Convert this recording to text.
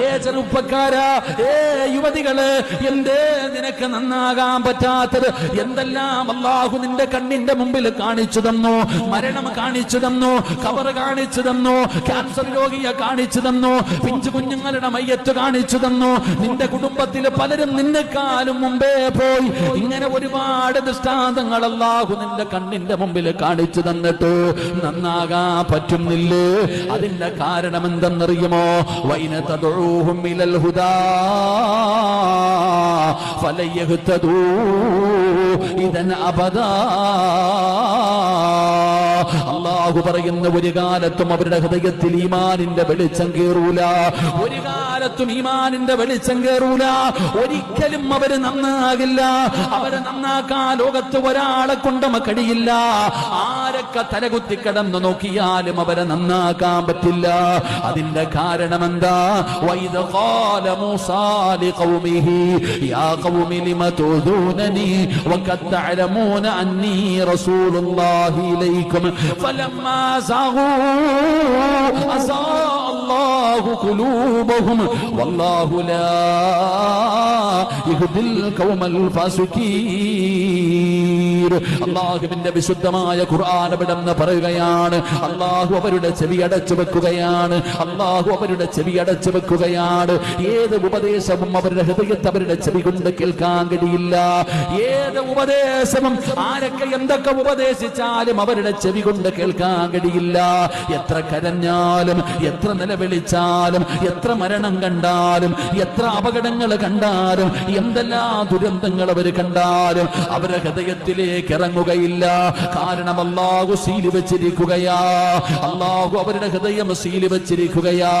ഏ ചെറുപ്പക്കാര ഏ യുവതികൾ എന്തേ നിനക്ക് നന്നാകാൻ പറ്റാത്തത്? എന്തെല്ലാം അള്ളാഹു നിന്റെ കണ്ണിന്റെ മുമ്പിൽ കാണിച്ചു തന്നു? മരണം കാണിച്ചു തന്നു കവർ കാണിച്ചു തന്നു ക്യാൻസർ രോഗിയെ കാണിച്ചു തന്നു പിഞ്ചു കുഞ്ഞുങ്ങളുടെ മയ്യത്ത് കാണിച്ചു തന്നു. നിന്റെ കുടുംബത്തിൽ പലരും നിന്നെക്കാലും മുമ്പേ പോയി. ഇങ്ങനെ ഒരുപാട് ദൃഷ്ടാന്തങ്ങൾ അള്ളാഹു നിന്റെ കണ്ണിന്റെ മുമ്പിൽ കാണിച്ചു തന്നിട്ട് നന്നാകാൻ പറ്റുന്നില്ലേ? അതിന്റെ കാരണം എന്തെന്നറിയുമോ? تدعوهم إلى الهدى. فلن يهتدوا إذا أبدا. അള്ളാഹു പറയുന്ന ഒരു കാലത്തും അവരുടെ ഹൃദയത്തിൽ ഈമാനിന്റെ വെളിച്ചം കേറൂല ഒരു കാലത്തും ഈമാനിന്റെ വെളിച്ചം കേറൂല ഒരിക്കലും അവർ നന്നാകില്ല. അവരെ നന്നാക്കാൻ ലോകത്ത് ഒരാളെ കൊണ്ടമ കഴിയില്ല. ആരൊക്കെ തലകുത്തി കിടന്നു നോക്കിയാലും അവരെ നന്നാക്കാൻ പറ്റില്ല. അതിന്റെ കാരണം എന്താ? വൈദ لما زاغوا. أزاء الله قلوبهم. والله لا يهدي القوم الفاسقين. അള്ളാഹുവിന്റെ വിശുദ്ധമായ ഖുർആൻ വിടന്ന് പറയുകയാണ്. അള്ളാഹു അവരുടെ ചെവി അടച്ചു വെക്കുകയാണ്. അള്ളാഹു അവരുടെ ചെവി അടച്ചു വെക്കുകയാണ്. ഏത് ഉപദേശവും അവരുടെ ഹൃദയത്തെ അവരുടെ ചെവി കൊണ്ട് കേൾക്കാൻ കഴിയില്ല. ഏത് ഉപദേശവും ആരൊക്കെ എന്തൊക്കെ ഉപദേശിച്ചാലും അവരുടെ ചെവി കൊണ്ട് കേൾക്കാൻ കഴിയില്ല. എത്ര കരഞ്ഞാലും എത്ര നിലവിളിച്ചാലും എത്ര മരണം കണ്ടാലും എത്ര അപകടങ്ങൾ കണ്ടാലും എന്തെല്ലാം ദുരന്തങ്ങൾ അവർ കണ്ടാലും അവരുടെ ഹൃദയത്തിലേക്ക് ഇറങ്ങുകയില്ല കാരണം അള്ളാഹു സീൽ വെച്ചിരിക്കുകയാ. അള്ളാഹു അവരുടെ ഹൃദയം സീൽ വെച്ചിരിക്കുകയാ.